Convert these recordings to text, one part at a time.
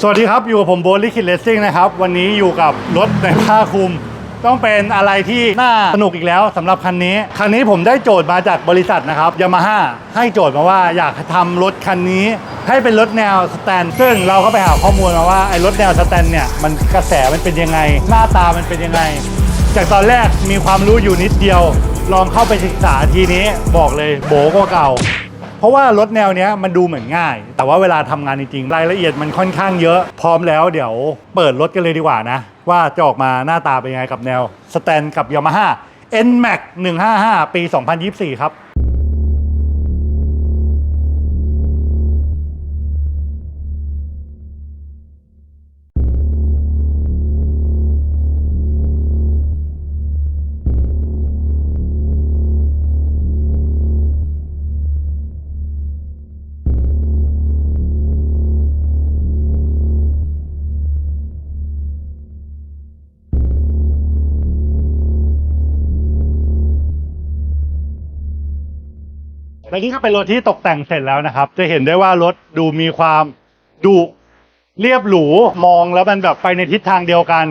สวัสดีครับ อยู่กับผมโบลิคิดเลสซิ่งนะครับ วันนี้อยู่กับรถในผ้าคลุม ต้องเป็นอะไรที่น่าสนุกอีกแล้วสำหรับคันนี้ คันนี้ผมได้โจทย์มาจากบริษัทนะครับยามาฮ่าให้โจทย์มาว่าอยากทำรถคันนี้ ให้เป็นรถแนวสแตนซึ่งเราก็ไปหาข้อมูลมาว่าไอ้รถแนวสแตนเนี่ยมันกระแสมันเป็นยังไง หน้าตามันเป็นยังไง จากตอนแรกมีความรู้อยู่นิดเดียว ลองเข้าไปศึกษาทีนี้บอกเลยโบกว่าเก่า เพราะว่ารถแนวเนี้ยมันดูเหมือนง่าย แต่ว่าเวลาทำงานจริงๆรายละเอียดมันค่อนข้างเยอะ พร้อมแล้วเดี๋ยวเปิดรถกันเลยดีกว่านะ ว่าจะออกมาหน้าตาเป็นยังไงกับแนวสแตนกับยามาฮ่า NMAX 155 ปี 2024 ครับ และนี่ก็เป็นรถที่ตกแต่งเสร็จแล้วนะครับ จะเห็นได้ว่ารถดูมีความดุเรียบหรูมองแล้วมันแบบไปในทิศทางเดียวกัน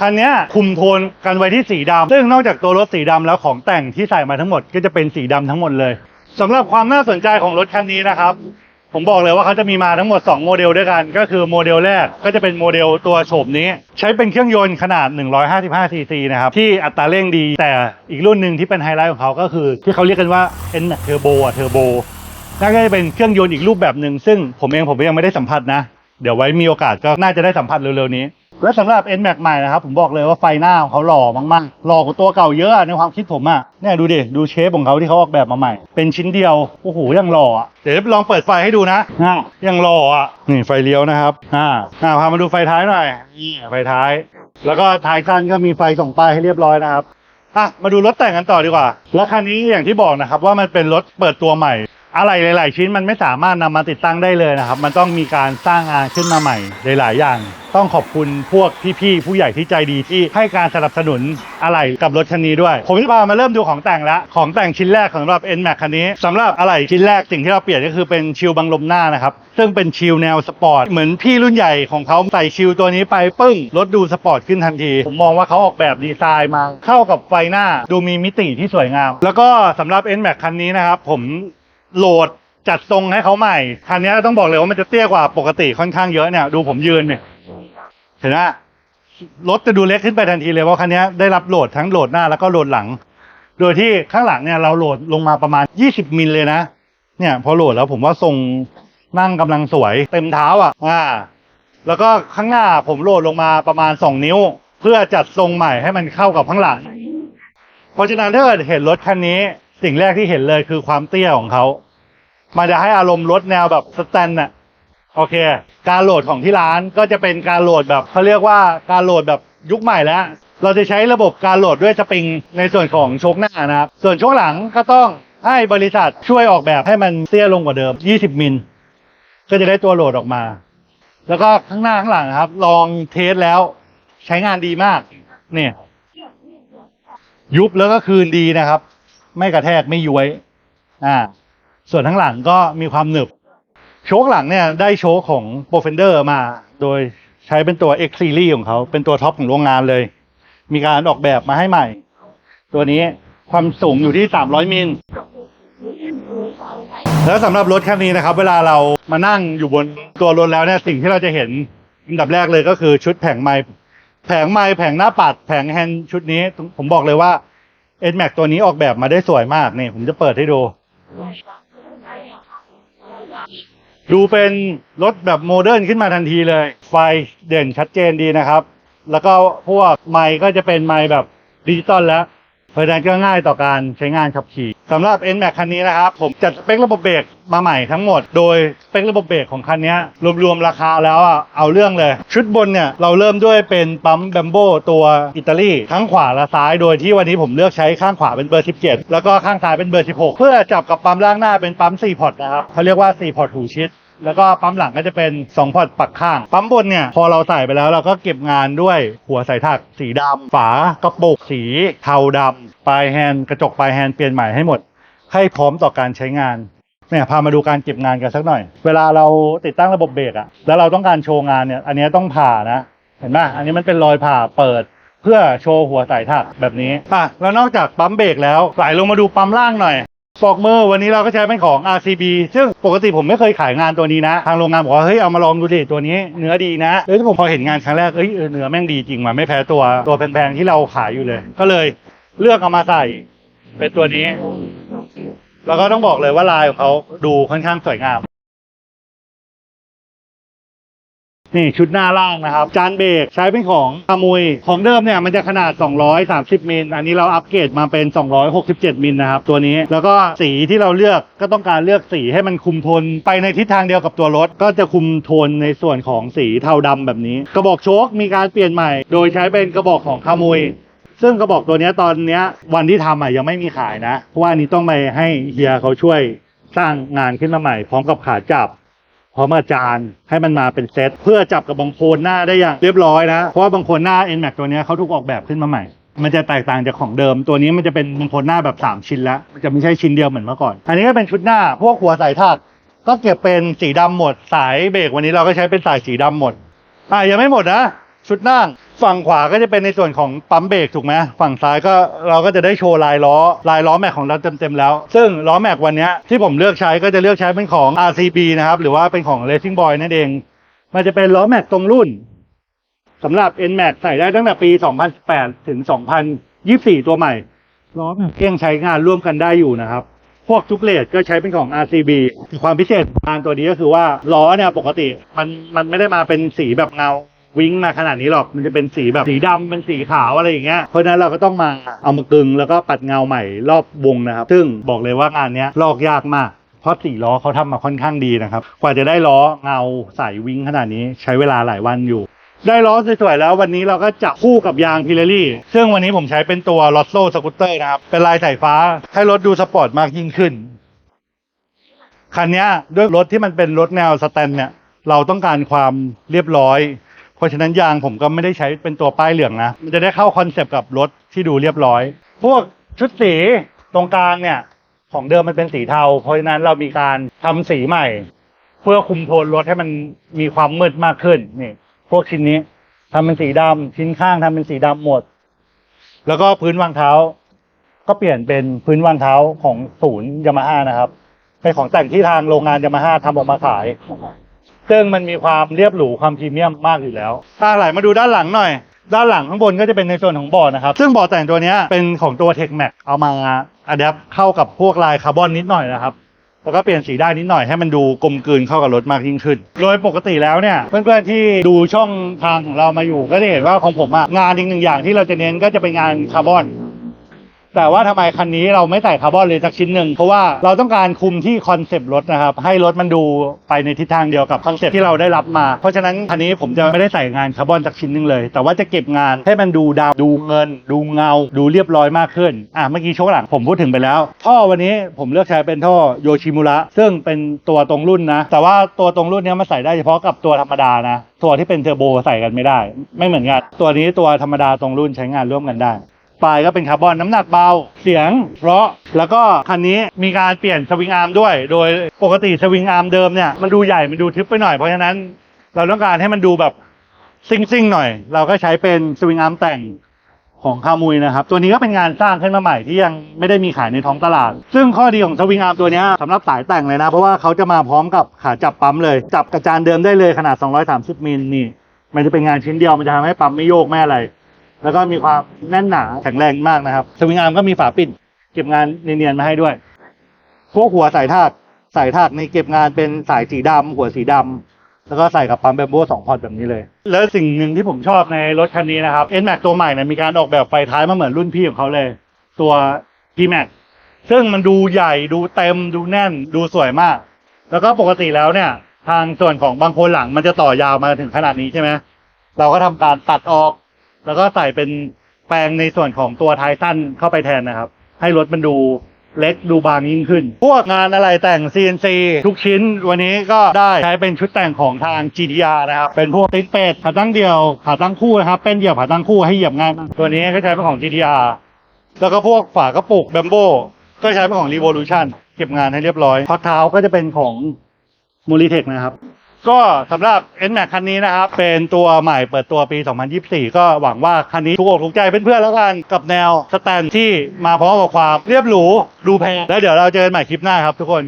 คันนี้คุมโทนกันไว้ที่สีดำซึ่งนอกจากตัวรถสีดำแล้วของแต่งที่ใส่มาทั้งหมดก็จะเป็นสีดำทั้งหมดเลยสำหรับความน่าสนใจของรถคันนี้นะครับ ผมบอกเลยว่าเขาจะมีมาทั้งหมด 2 โมเดลด้วยกัน ก็คือโมเดลแรกก็จะเป็นโมเดลตัวโฉมนี้ ใช้เป็นเครื่องยนต์ขนาด 155 ซีซีนะครับ ที่อัตราเร่งดี แต่อีกรุ่นหนึ่งที่เป็นไฮไลท์ของเขาก็คือ ที่เขาเรียกกันว่า N Turbo อะ Turbo นั่นก็จะเป็นเครื่องยนต์อีกรูปแบบหนึ่งซึ่งผมเองผมยังไม่ได้สัมผัสนะ เดี๋ยวไว้มีโอกาสก็น่าจะได้สัมผัสเร็วๆนี้ และสำหรับ N Max ใหม่นะครับผมบอกเลยว่าไฟหน้าของเขาหล่อมากๆหล่อกว่าตัวเก่าเยอะอะในความคิดผมอะเนี่ยดูดิดูเชฟของเขาที่เขาออกแบบมาใหม่ เป็นชิ้นเดียวโอ้โหยังหล่ออะเดี๋ยวลองเปิดไฟให้ดูนะอะยังหล่ออะนี่ไฟเลี้ยวนะครับอ่าอ่าพามาดูไฟท้ายหน่อยนี่ไฟท้าย แล้วก็ท้ายคันก็มีไฟส่องป้ายให้เรียบร้อยนะครับอะมาดูรถแต่งกันต่อดีกว่า แล้วคันนี้อย่างที่บอกนะครับว่ามันเป็นรถเปิดตัวใหม่ อะไรหลาย ๆ ชิ้นมันไม่สามารถนำมาติดตั้งได้เลยนะครับ มันต้องมีการสร้างงานขึ้นมาใหม่หลาย ๆ อย่าง ต้องขอบคุณพวกพี่ ๆ ผู้ใหญ่ที่ใจดีที่ให้การสนับสนุนอะไรกับรถคันนี้ด้วย ผมจะพามาเริ่มดูของแต่งล้วของแต่งชิ้นแรกสำหรับ N Max คันนี้สำหรับอะไรชิ้นแรกสิ่งที่เราเปลี่ยนก็คือเป็นชิลบังลมหน้านะครับ ซึ่งเป็นชิลแนวสปอร์ตเหมือนพี่รุ่นใหญ่ของเขาใส่ชิลตัวนี้ไปปึ้งรถดูสปอร์ตขึ้นทันทีผมมองว่าเขาออกแบบดีไซน์มาเข้ากับไฟหน้า ดูมีมิติที่สวยงาม แล้วก็สำหรับ N Max คันนี้นะครับผม โหลดจัดทรงให้เขาใหม่ คันนี้ต้องบอกเลยว่ามันจะเตี้ยกว่าปกติค่อนข้างเยอะเนี่ย ดูผมยืนเนี่ยเห็นไหมรถจะดูเล็กขึ้นไปทันทีเลยเพราะคันนี้ได้รับโหลดทั้งโหลดหน้าแล้วก็โหลดหลัง โดยที่ข้างหลังเนี่ยเราโหลดลงมาประมาณ 20 มิลเลยนะ เนี่ย พอโหลดแล้วผมว่าทรงนั่งกำลังสวยเต็มเท้าอะ อ่า แล้วก็ข้างหน้าผมโหลดลงมาประมาณ 2 นิ้ว เพื่อจัดทรงใหม่ให้มันเข้ากับข้างหลัง เพราะฉะนั้นถ้าเกิดเห็นรถคันนี้ สิ่งแรกที่เห็นเลยคือความเตี้ยของเขามันจะให้อารมณ์รถแนวแบบสแตนน่ะโอเค การโหลดของที่ร้านก็จะเป็นการโหลดแบบเขาเรียกว่าการโหลดแบบยุคใหม่แล้ว เราจะใช้ระบบการโหลดด้วยสปริงในส่วนของชคหน้านะครับ ส่วนช่วงหลังก็ต้องให้บริษัทช่วยออกแบบให้มันเตี้ยลงกว่าเดิม 20 มิล ก็จะได้ตัวโหลดออกมา แล้วก็ข้างหน้าข้างหลังครับ ลองเทสแล้วใช้งานดีมาก เนี่ย ยุบแล้วก็คืนดีนะครับ ไม่กระแทกไม่ย้วย อ่า ส่วนทั้งหลังก็มีความหนึบ โชคหลังเนี่ยได้โชคของ p r o f e n d e r มา โดยใช้เป็นตัว X Series ของเขา เป็นตัวท็อปของโรงงานเลย มีการออกแบบมาให้ใหม่ ตัวนี้ความสูงอยู่ที่ 300 มิล แล้วสำหรับรถคันนี้นะครับ เวลาเรามานั่งอยู่บนตัวรถแล้วเนี่ยสิ่งที่เราจะเห็นอันดับแรกเลยก็คือชุดแผงไม้แผงไม้แผงหน้าปัด แผงแฮนด์ชุดนี้ ผมบอกเลยว่า เอ็ดแม็กตัวนี้ออกแบบมาได้สวยมากนี่ผมจะเปิดให้ดู ดูเป็นรถแบบโมเดิร์นขึ้นมาทันทีเลย ไฟเด่นชัดเจนดีนะครับ แล้วก็พวกไมค์ก็จะเป็นไมค์แบบดิจิตอลแล้ว เพราะฉะนั้นก็ง่ายต่อการใช้งานขับขี่สำหรับ N Max คันนี้นะครับ ผมจัดสเปคระบบเบรกมาใหม่ทั้งหมด โดยสเปคระบบเบรกของคันนี้รวมๆราคาแล้วอะเอาเรื่องเลย ชุดบนเนี่ยเราเริ่มด้วยเป็นปั๊มแบมโบตัวอิตาลีทั้งขวาและซ้ายโดยที่วันนี้ผมเลือกใช้ข้างขวาเป็นเบอร์ 17 แล้วก็ข้างซ้ายเป็นเบอร์ 16 เพื่อจับกับปั๊มล่างหน้าเป็นปั๊ม4พอร์ตนะครับเขาเรียกว่า4พอร์ตหูชิด แล้วก็ปั๊มหลังก็จะเป็น 2 พอร์ตปักข้าง ปั๊มบนเนี่ย พอเราใส่ไปแล้วเราก็เก็บงานด้วยหัวใส่ถักสีดำฝากระปุกสีเทาดำปลายแฮนด์กระจกปลายแฮนด์เปลี่ยนใหม่ให้หมด ให้พร้อมต่อการใช้งานเนี่ยพามาดูการเก็บงานกันสักหน่อย เวลาเราติดตั้งระบบเบรกอะแล้วเราต้องการโชว์งานเนี่ยอันนี้ต้องผ่านะเห็นไหมอันนี้มันเป็นรอยผ่าเปิด เพื่อโชว์หัวสายถักแบบนี้อะแล้วนอกจากปั๊มเบรกแล้วไหลลงมาดูปั๊มล่างหน่อย ฟอกมือวันนี้เราก็ใช้เป็นของ RCB ซึ่งปกติผมไม่เคยขายงานตัวนี้นะ ทางโรงงานบอกว่า เฮ้ย เอามาลองดูดิตัวนี้เนื้อดีนะเล้ยผมพอเห็นงานครั้งแรกเอ้ยเอเนื้อแม่งดีจริงว่ะไม่แพ้ตัวตัวแพงๆที่เราขายอยู่เลย ก็เลยเลือกเอามาใส่เป็นตัวนี้ แล้วก็ต้องบอกเลยว่าลายของเขาดูค่อนข้างสวยงาม นี่ชุดหน้าล่างนะครับ จานเบรกใช้เป็นของขมุย ของเดิมเนี่ยมันจะขนาด 230มิลอันนี้เราอัปเกรดมาเป็น 267มิลนะครับตัวนี้แล้วก็สีที่เราเลือกก็ต้องการเลือกสีให้มันคุมโทนไปในทิศทางเดียวกับตัวรถ ก็จะคุมโทนในส่วนของสีเทาดำแบบนี้ กระบอกโชคมีการเปลี่ยนใหม่ โดยใช้เป็นกระบอกของขมุยซึ่งกระบอกตัวนี้ตอนนี้วันที่ทำอะยังไม่มีขายนะเพราะว่านนี้ต้องไปให้เฮียเขาช่วยสร้างงานขึ้นมาใหม่ พร้อมกับขาจับ พร้อมอาจารย์ให้มันมาเป็นเซตเพื่อจับกับบังโคลนหน้าได้อย่างเรียบร้อยนะเพราะว่าบังโคลนหน้า NMAX ตัวนี้เขาถูกออกแบบขึ้นมาใหม่ มันจะแตกต่างจากของเดิม ตัวนี้มันจะเป็นบังโคลนหน้าแบบ 3 ชิ้นแล้วมันจะไม่ใช่ชิ้นเดียวเหมือนเมื่อก่อน อันนี้ก็เป็นชุดหน้าพวกหัวสายถักก็เก็บเป็นสีดำหมด สายเบรกวันนี้เราก็ใช้เป็นสายสีดำหมดอะยังไม่หมดนะชุดนั่ง ฝั่งขวาก็จะเป็นในส่วนของปั๊มเบรกถูกไหมฝั่งซ้ายก็เราก็จะได้โชว์ลายล้อ ลายล้อแม็กของเราเต็มๆแล้ว ซึ่งล้อแม็กวันนี้ที่ผมเลือกใช้ก็จะเลือกใช้เป็นของ RCB นะครับ หรือว่าเป็นของ Racing Boy นั่นเอง มันจะเป็นล้อแม็กตรงรุ่นสำหรับ NMAX ใส่ได้ตั้งแต่ปี 2018 ถึง 2024 ตัวใหม่ล้อแม็กเก้งใช้งานร่วมกันได้อยู่นะครับพวกทุกเลทก็ใช้เป็นของ RCB ความพิเศษของงานตัวนี้ก็คือว่าล้อเนี่ยปกติมันมันไม่ได้มาเป็นสีแบบเงา วิ้งมาขนาดนี้หรอก มันจะเป็นสีแบบสีดำเป็นสีขาวอะไรอย่างเงี้ย เพราะฉะนั้นเราก็ต้องมาเอามากึงแล้วก็ปัดเงาใหม่รอบวงนะครับ ซึ่งบอกเลยว่างานเนี้ยลอกยากมาก เพราะสีล้อเขาทำมาค่อนข้างดีนะครับ กว่าจะได้ล้อเงาใสวิ้งขนาดนี้ใช้เวลาหลายวันอยู่ ได้ล้อสวยๆแล้ววันนี้เราก็จับคู่กับยางพิเรลี่ ซึ่งวันนี้ผมใช้เป็นตัวลอ s โ o สกูตเตอร์นะครับ เป็นลายสายฟ้าให้รถดูสปอร์ตมากยิ่งขึ้น คันเนี้ยด้วยรถที่มันเป็นรถแนวสแตนเนี่ย เราต้องการความเรียบร้อย เพราะฉะนั้นยางผมก็ไม่ได้ใช้เป็นตัวป้ายเหลืองนะ มันจะได้เข้าคอนเซปต์กับรถที่ดูเรียบร้อย พวกชุดสีตรงกลางเนี่ย ของเดิมมันเป็นสีเทา เพราะฉะนั้นเรามีการทำสีใหม่ เพื่อคุมโทนรถให้มันมีความมืดมากขึ้นนี่พวกชิ้นนี้ทำเป็นสีดำชิ้นข้างทำเป็นสีดำหมด แล้วก็พื้นวางเท้า ก็เปลี่ยนเป็นพื้นวางเท้าของศูนย์ยามาฮ่านะครับเป็นของแต่งที่ทางโรงงานยามาฮ่าทำออกมาขาย ซึ่งมันมีความเรียบหรูความพรีเมียมมากอยู่แล้วถ้าไหลมาดูด้านหลังหน่อย ด้านหลังข้างบนก็จะเป็นในส่วนของบอร์ดนะครับ ซึ่งบอร์ดแต่งตัวนี้เป็นของตัว Tech Max เอามาอัดแอปเข้ากับพวกลายคาร์บอนนิดหน่อยนะครับแล้วก็เปลี่ยนสีได้นิดหน่อยให้มันดูกลมกลืนเข้ากับรถมากยิ่งขึ้น โดยปกติแล้วเนี่ย เพื่อนๆที่ดูช่องทางของเรามาอยู่ ก็จะเห็นว่าของผมอะงานอีกหนึ่งอย่างที่เราจะเน้นก็จะเป็นงานคาร์บอน แต่ว่าทำไมคันนี้เราไม่ใส่คาร์บอนเลยสักชิ้นหนึ่งเพราะว่าเราต้องการคุมที่คอนเซปต์รถนะครับ ให้รถมันดูไปในทิศทางเดียวกับคอนเซปต์ที่เราได้รับมา เพราะฉะนั้นคันนี้ผมจะไม่ได้ใส่งานคาร์บอนสักชิ้นหนึ่งเลย แต่ว่าจะเก็บงานให้มันดูดำดูเงิน ดูเงา ดูเรียบร้อยมากขึ้นอะเมื่อกี้โชว์หลังผมพูดถึงไปแล้ว ท่อวันนี้ผมเลือกใช้เป็นท่อโยชิมุระซึ่งเป็นตัวตรงรุ่นนะ แต่ว่าตัวตรงรุ่นเนี้ยมาใส่ได้เฉพาะกับตัวธรรมดานะตัวที่เป็นเทอร์โบใส่กันไม่ได้ ไม่เหมือนกันตัวนี้ตัวธรรมดาตรงรุ่นใช้งานร่วมกันได้ ปลายก็เป็นคาร์บอนน้ำหนักเบา เสียง เพราะแล้วก็คันนี้มีการเปลี่ยนสวิงอาร์มด้วย โดยปกติสวิงอาร์มเดิมเนี่ยมันดูใหญ่มันดูทึบไปหน่อยเพราะฉะนั้น เราต้องการให้มันดูแบบซิ่งๆหน่อย เราก็ใช้เป็นสวิงอาร์มแต่งของคามุยนะครับ ตัวนี้ก็เป็นงานสร้างขึ้นมาใหม่ที่ยังไม่ได้มีขายในท้องตลาด ซึ่งข้อดีของสวิงอาร์มตัวนี้สำหรับสายแต่งเลยนะ เพราะว่าเขาจะมาพร้อมกับขาจับปั๊มเลย จับกระจานเดิมได้เลยขนาด 230มิลนี่ มันจะเป็นงานชิ้นเดียวมันจะทำให้ปั๊มไม่โยกไม่อะไร แล้วก็มีความแน่นหนาแข็งแรงมากนะครับ สวิงอาร์มก็มีฝาปิดเก็บงานเนียนๆมาให้ด้วย พวกหัวสายทากสายทากในเก็บงานเป็นสายสีดำหัวสีดำแล้วก็ใส่กับปั๊มแบมโบ้สองพอร์ตแบบนี้เลย แล้วสิ่งหนึ่งที่ผมชอบในรถคันนี้นะครับ n m a x ตัวใหม่เนี่ยมีการออกแบบไฟท้ายมาเหมือนรุ่นพี่ของเขาเลย ตัว P Max ซึ่งมันดูใหญ่ดูเต็มดูแน่นดูสวยมาก แล้วก็ปกติแล้วเนี่ย ทางส่วนของบางคนหลังมันจะต่อยาวมาถึงขนาดนี้ใช่ไหมเราก็ทำการตัดออก แล้วก็ใส่เป็นแปลงในส่วนของตัวท้ายสั้นเข้าไปแทนนะครับ ให้รถมันดูเล็กดูบางยิ่งขึ้น พวกงานอะไรแต่ง CNC ทุกชิ้นวันนี้ก็ได้ใช้เป็นชุดแต่งของทาง GTR นะครับ เป็นพวกติ๊กเป็ดขาตั้งเดียวขาตั้งคู่นะครับ เป็นเหยียบขาตั้งคู่ให้เหยียบง่ายตัวนี้ก็ใช้เป็นของ GTR แล้วก็พวกฝากระปุกแบมโบก็ใช้เป็นของ Revolution เก็บงานให้เรียบร้อยข้อเท้าก็จะเป็นของมูลิเทคนะครับ ก็สำหรับ n m a x คันนี้นะครับ เป็นตัวใหม่เปิดตัวปี 2024 ก็หวังว่าคันนี้ถูกอกถูกใจเพื่อนๆแล้วกันกับแนวสแตนที่มาพร้อมกับความเรียบหรูดูแพงแล้วเดี๋ยวเราเจอกันใหม่คลิปหน้าครับทุกคน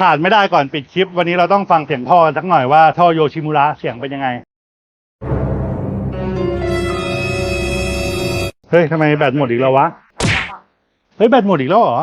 ขาดไม่ได้ก่อนปิดคลิป วันนี้เราต้องฟังเสียงท่อกันสักหน่อยว่าท่อโยชิมุระเสียงเป็นยังไง เฮ้ยทำไมแบตหมดอีกแล้ววะ เฮ้ยแบตหมดอีกแล้วเหรอ